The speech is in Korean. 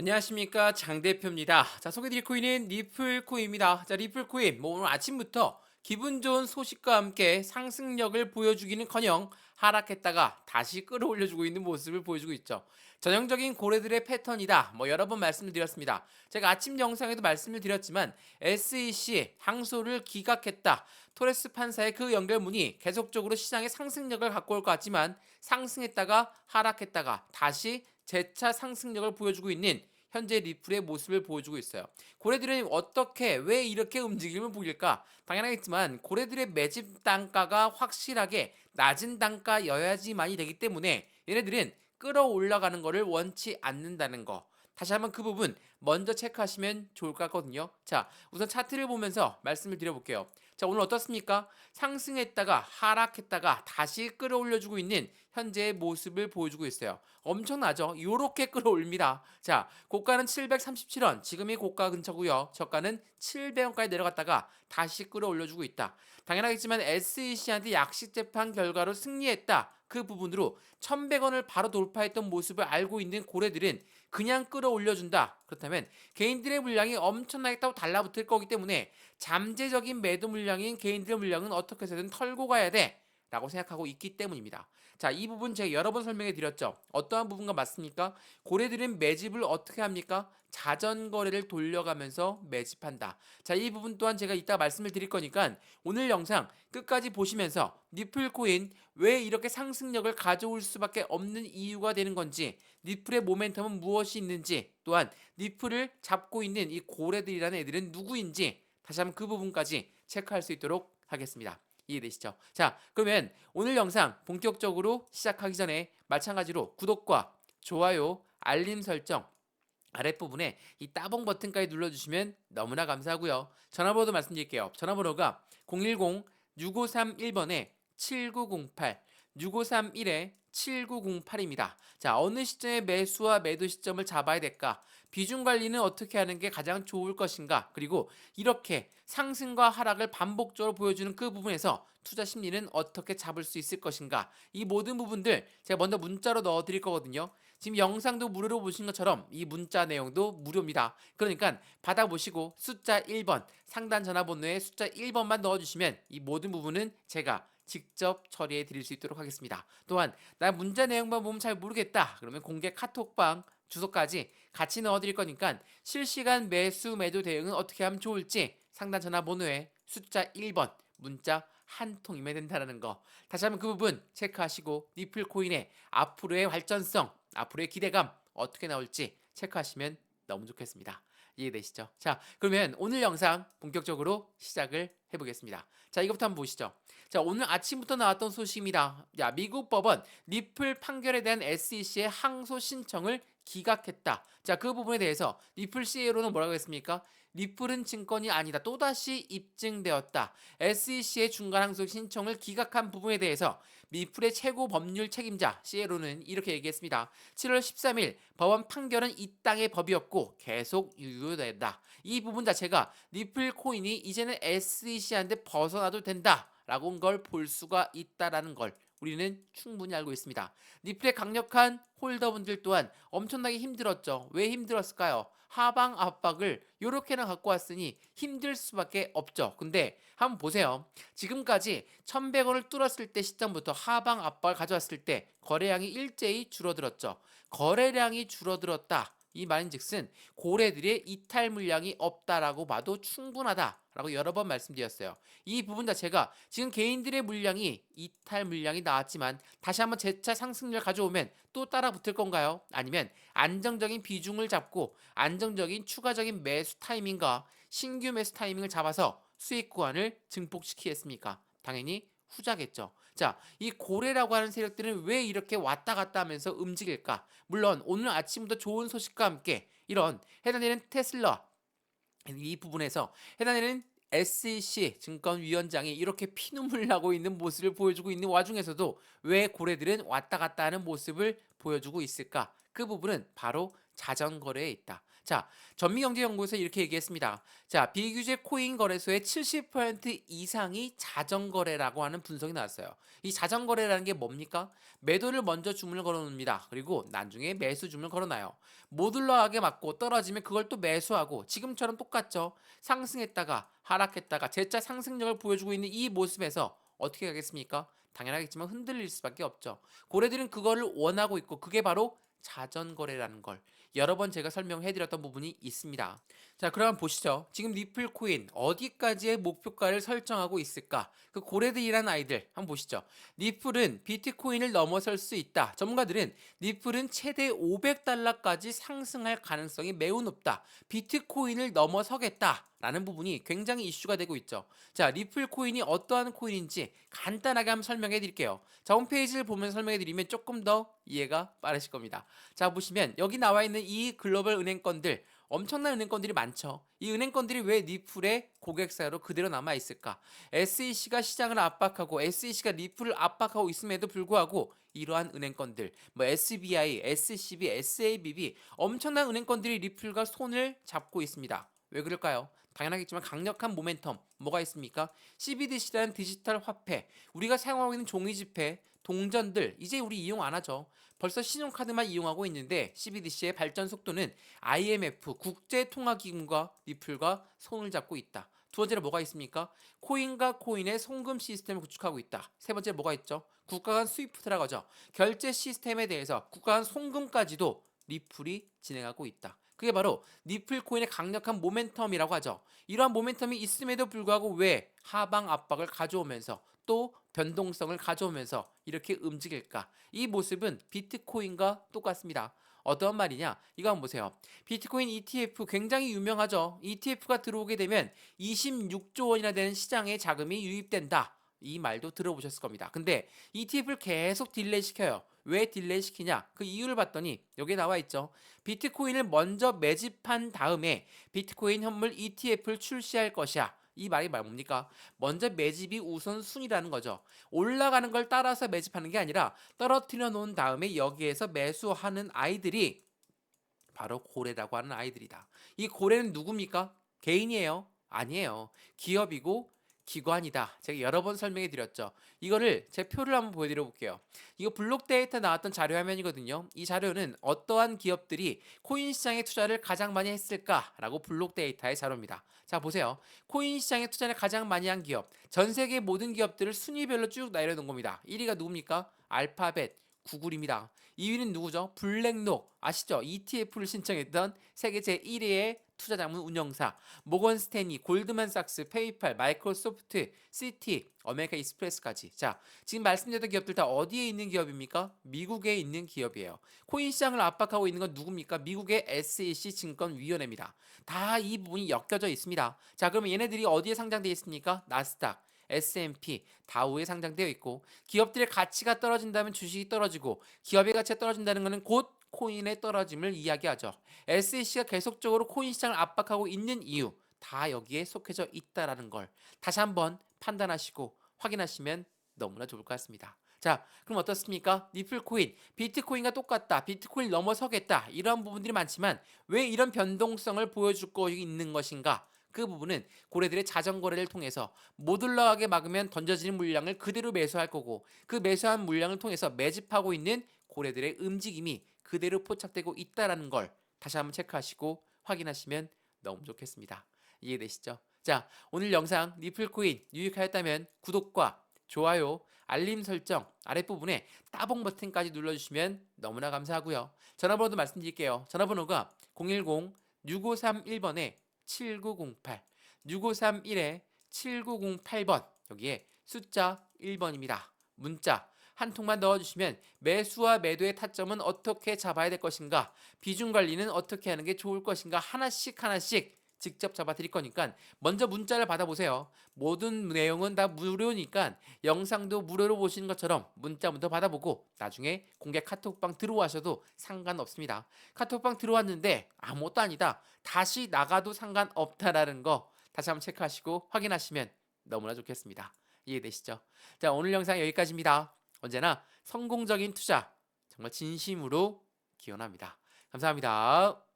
안녕하십니까 장 대표입니다. 자 소개드릴 코인은 리플코인입니다. 자 리플코인 뭐 오늘 아침부터 기분 좋은 소식과 함께 상승력을 보여주기는커녕 하락했다가 다시 끌어올려주고 있는 모습을 보여주고 있죠. 전형적인 고래들의 패턴이다. 뭐 여러 번 말씀을 드렸습니다. 제가 아침 영상에도 말씀을 드렸지만 SEC 항소를 기각했다. 토레스 판사의 그 연결문이 계속적으로 시장의 상승력을 갖고 올 것 같지만 상승했다가 하락했다가 다시 재차 상승력을 보여주고 있는 현재 리플의 모습을 보여주고 있어요. 고래들은 어떻게 왜 이렇게 움직임을 보일까? 당연하겠지만 고래들의 매집 단가가 확실하게 낮은 단가여야지만이 되기 때문에 얘네들은 끌어올라가는 것을 원치 않는다는 거. 다시 한번 그 부분 먼저 체크하시면 좋을 것 같거든요. 자, 우선 차트를 보면서 말씀을 드려볼게요. 자, 오늘 어떻습니까? 상승했다가 하락했다가 다시 끌어올려주고 있는 현재의 모습을 보여주고 있어요. 엄청나죠? 요렇게 끌어올립니다. 자, 고가는 737원, 지금이 고가 근처고요. 저가는 700원까지 내려갔다가 다시 끌어올려주고 있다. 당연하겠지만 SEC한테 약식 재판 결과로 승리했다. 그 부분으로 1100원을 바로 돌파했던 모습을 알고 있는 고래들은 그냥 끌어올려준다. 그렇다면 개인들의 물량이 엄청나게 따로 달라붙을 거기 때문에 잠재적인 매도 물량인 개인들의 물량은 어떻게 해서든 털고 가야 돼. 라고 생각하고 있기 때문입니다. 자, 이 부분 제가 여러 번 설명해 드렸죠. 어떠한 부분과 맞습니까? 고래들은 매집을 어떻게 합니까? 자전거래를 돌려가면서 매집한다. 자, 이 부분 또한 제가 이따 말씀을 드릴 거니까 오늘 영상 끝까지 보시면서 니플코인 왜 이렇게 상승력을 가져올 수밖에 없는 이유가 되는 건지, 니플의 모멘텀은 무엇이 있는지, 또한 니플을 잡고 있는 이 고래들이라는 애들은 누구인지 다시 한번 그 부분까지 체크할 수 있도록 하겠습니다. 이해되시죠? 자, 그러면 오늘 영상 본격적으로 시작하기 전에 마찬가지로 구독과 좋아요, 알림 설정 아랫부분에 이 따봉 버튼까지 눌러주시면 너무나 감사하고요. 전화번호도 말씀드릴게요. 전화번호가 010-6531번에 7908, 6531에 7908입니다. 자, 어느 시점에 매수와 매도 시점을 잡아야 될까? 비중 관리는 어떻게 하는 게 가장 좋을 것인가? 그리고 이렇게 상승과 하락을 반복적으로 보여주는 그 부분에서 투자 심리는 어떻게 잡을 수 있을 것인가? 이 모든 부분들 제가 먼저 문자로 넣어 드릴 거거든요. 지금 영상도 무료로 보신 것처럼 이 문자 내용도 무료입니다. 그러니까 받아보시고 숫자 1번 상단 전화번호에 숫자 1번만 넣어주시면 이 모든 부분은 제가 직접 처리해 드릴 수 있도록 하겠습니다. 또한 나 문자 내용만 보면 잘 모르겠다. 그러면 공개 카톡방 주소까지 같이 넣어 드릴 거니까 실시간 매수 매도 대응은 어떻게 하면 좋을지 상단 전화번호에 숫자 1번 문자 한 통이면 된다는 거. 다시 한번 그 부분 체크하시고 니플 코인의 앞으로의 발전성, 앞으로의 기대감 어떻게 나올지 체크하시면 너무 좋겠습니다. 이해되시죠? 자, 그러면 오늘 영상 본격적으로 시작을 해보겠습니다. 자, 이것부터 한번 보시죠. 자, 오늘 아침부터 나왔던 소식입니다. 야, 미국 법원 리플 판결에 대한 SEC의 항소 신청을 기각했다. 자, 그 부분에 대해서 리플 CEO로는 뭐라고 했습니까? 리플은 증권이 아니다. 또다시 입증되었다. SEC의 중간 항소 신청을 기각한 부분에 대해서 리플의 최고 법률 책임자 CEO로는 이렇게 얘기했습니다. 7월 13일 법원 판결은 이 땅의 법이었고 계속 유효된다. 이 부분 자체가 리플 코인이 이제는 SEC한테 벗어나도 된다. 라고 걸 볼 수가 있다라는 걸 우리는 충분히 알고 있습니다. 리플의 강력한 홀더분들 또한 엄청나게 힘들었죠. 왜 힘들었을까요? 하방 압박을 이렇게나 갖고 왔으니 힘들 수밖에 없죠. 근데 한번 보세요. 지금까지 1100원을 뚫었을 때 시점부터 하방 압박을 가져왔을 때 거래량이 일제히 줄어들었죠. 거래량이 줄어들었다. 이 말인즉슨 고래들의 이탈 물량이 없다라고 봐도 충분하다라고 여러 번 말씀드렸어요. 이 부분 자체가 지금 개인들의 물량이 이탈 물량이 나왔지만 다시 한번 재차 상승률 가져오면 또 따라 붙을 건가요? 아니면 안정적인 비중을 잡고 안정적인 추가적인 매수 타이밍과 신규 매수 타이밍을 잡아서 수익 구간을 증폭시키겠습니까? 당연히 후자겠죠. 자, 이 고래라고 하는 세력들은 왜 이렇게 왔다 갔다 하면서 움직일까? 물론 오늘 아침부터 좋은 소식과 함께 이런 해당되는 테슬라 이 부분에서 해당되는 SEC 증권위원장이 이렇게 피눈물 나고 있는 모습을 보여주고 있는 와중에서도 왜 고래들은 왔다 갔다 하는 모습을 보여주고 있을까? 그 부분은 바로 자전거래에 있다. 자, 전미경제연구소에서 이렇게 얘기했습니다. 자, 비규제 코인 거래소의 70% 이상이 자전거래라고 하는 분석이 나왔어요. 이 자전거래라는 게 뭡니까? 매도를 먼저 주문을 걸어놓습니다. 그리고 나중에 매수 주문을 걸어놔요. 모듈러하게 맞고 떨어지면 그걸 또 매수하고 지금처럼 똑같죠. 상승했다가 하락했다가 재차 상승력을 보여주고 있는 이 모습에서 어떻게 가겠습니까? 당연하겠지만 흔들릴 수밖에 없죠. 고래들은 그거를 원하고 있고 그게 바로 자전거래라는 걸 여러 번 제가 설명해 드렸던 부분이 있습니다. 자, 그럼 보시죠. 지금 리플 코인 어디까지의 목표가를 설정하고 있을까? 그 고래들이란 아이들 한번 보시죠. 리플은 비트코인을 넘어설 수 있다. 전문가들은 리플은 최대 500달러까지 상승할 가능성이 매우 높다. 비트코인을 넘어서겠다. 라는 부분이 굉장히 이슈가 되고 있죠. 자, 리플 코인이 어떠한 코인인지 간단하게 한번 설명해 드릴게요. 자, 홈페이지를 보면 설명해 드리면 조금 더 이해가 빠르실 겁니다. 자, 보시면 여기 나와 있는 이 글로벌 은행권들 엄청난 은행권들이 많죠. 이 은행권들이 왜 리플의 고객사로 그대로 남아 있을까? SEC가 시장을 압박하고 SEC가 리플을 압박하고 있음에도 불구하고 이러한 은행권들, 뭐 SBI, SCB, SABB 엄청난 은행권들이 리플과 손을 잡고 있습니다. 왜 그럴까요? 당연하겠지만 강력한 모멘텀 뭐가 있습니까? CBDC라는 디지털 화폐, 우리가 사용하고 있는 종이 지폐, 동전들 이제 우리 이용 안 하죠. 벌써 신용카드만 이용하고 있는데 CBDC의 발전 속도는 IMF 국제통화기금과 리플과 손을 잡고 있다. 두 번째로 뭐가 있습니까? 코인과 코인의 송금 시스템을 구축하고 있다. 세 번째 뭐가 있죠? 국가 간 스위프트라고 하죠. 결제 시스템에 대해서 국가 간 송금까지도 리플이 진행하고 있다. 그게 바로 리플 코인의 강력한 모멘텀이라고 하죠. 이러한 모멘텀이 있음에도 불구하고 왜 하방 압박을 가져오면서 또 변동성을 가져오면서 이렇게 움직일까? 이 모습은 비트코인과 똑같습니다. 어떤 말이냐? 이거 한번 보세요. 비트코인 ETF 굉장히 유명하죠. ETF가 들어오게 되면 26조 원이나 되는 시장에 자금이 유입된다. 이 말도 들어보셨을 겁니다. 근데 ETF를 계속 딜레이 시켜요. 왜 딜레이 시키냐? 그 이유를 봤더니 여기에 나와 있죠. 비트코인을 먼저 매집한 다음에 비트코인 현물 ETF를 출시할 것이야. 이 말이 말 뭡니까? 먼저 매집이 우선 순위라는 거죠. 올라가는 걸 따라서 매집하는 게 아니라 떨어뜨려 놓은 다음에 여기에서 매수하는 아이들이 바로 고래라고 하는 아이들이다. 이 고래는 누굽니까? 개인이에요? 아니에요. 기업이고 기관이다. 제가 여러 번 설명해 드렸죠. 이거를 제 표를 한번 보여드려 볼게요. 이거 블록 데이터 나왔던 자료 화면이거든요. 이 자료는 어떠한 기업들이 코인 시장에 투자를 가장 많이 했을까라고 블록 데이터의 자료입니다. 자 보세요. 코인 시장에 투자를 가장 많이 한 기업, 전 세계 모든 기업들을 순위별로 쭉 내려놓은 겁니다. 1위가 누굽니까? 알파벳, 구글입니다. 2위는 누구죠? 블랙록 아시죠? ETF를 신청했던 세계 제1위의 투자 자문 운영사 모건 스탠리, 골드만삭스, 페이팔, 마이크로소프트, 시티, 어메리카 익스프레스까지. 자, 지금 말씀드렸던 기업들 다 어디에 있는 기업입니까? 미국에 있는 기업이에요. 코인 시장을 압박하고 있는 건 누굽니까? 미국의 SEC 증권위원회입니다. 다 이 부분이 엮여져 있습니다. 자, 그러면 얘네들이 어디에 상장되어 있습니까? 나스닥. S&P, 다우에 상장되어 있고 기업들의 가치가 떨어진다면 주식이 떨어지고 기업의 가치가 떨어진다는 것은 곧 코인의 떨어짐을 이야기하죠. SEC가 계속적으로 코인 시장을 압박하고 있는 이유 다 여기에 속해져 있다라는 걸 다시 한번 판단하시고 확인하시면 너무나 좋을 것 같습니다. 자, 그럼 어떻습니까? 리플 코인, 비트코인과 똑같다. 비트코인 넘어서겠다. 이런 부분들이 많지만 왜 이런 변동성을 보여줄 거 있는 것인가? 그 부분은 고래들의 자전 거래를 통해서 모듈러하게 막으면 던져지는 물량을 그대로 매수할 거고 그 매수한 물량을 통해서 매집하고 있는 고래들의 움직임이 그대로 포착되고 있다라는 걸 다시 한번 체크하시고 확인하시면 너무 좋겠습니다. 이해되시죠? 자, 오늘 영상 리플코인 유익하였다면 구독과 좋아요, 알림 설정 아랫부분에 따봉 버튼까지 눌러주시면 너무나 감사하고요. 전화번호도 말씀드릴게요. 전화번호가 010-6531번에 7908 6531에 7908번 여기에 숫자 1번입니다. 문자 한 통만 넣어주시면 매수와 매도의 타점은 어떻게 잡아야 될 것인가 비중 관리는 어떻게 하는 게 좋을 것인가 하나씩 하나씩 직접 잡아 드릴 거니까 먼저 문자를 받아보세요. 모든 내용은 다 무료니까 영상도 무료로 보시는 것처럼 문자 먼저 받아보고 나중에 공개 카톡방 들어와셔도 상관없습니다. 카톡방 들어왔는데 아무것도 아니다. 다시 나가도 상관없다라는 거 다시 한번 체크하시고 확인하시면 너무나 좋겠습니다. 이해되시죠? 자 오늘 영상 여기까지입니다. 언제나 성공적인 투자 정말 진심으로 기원합니다. 감사합니다.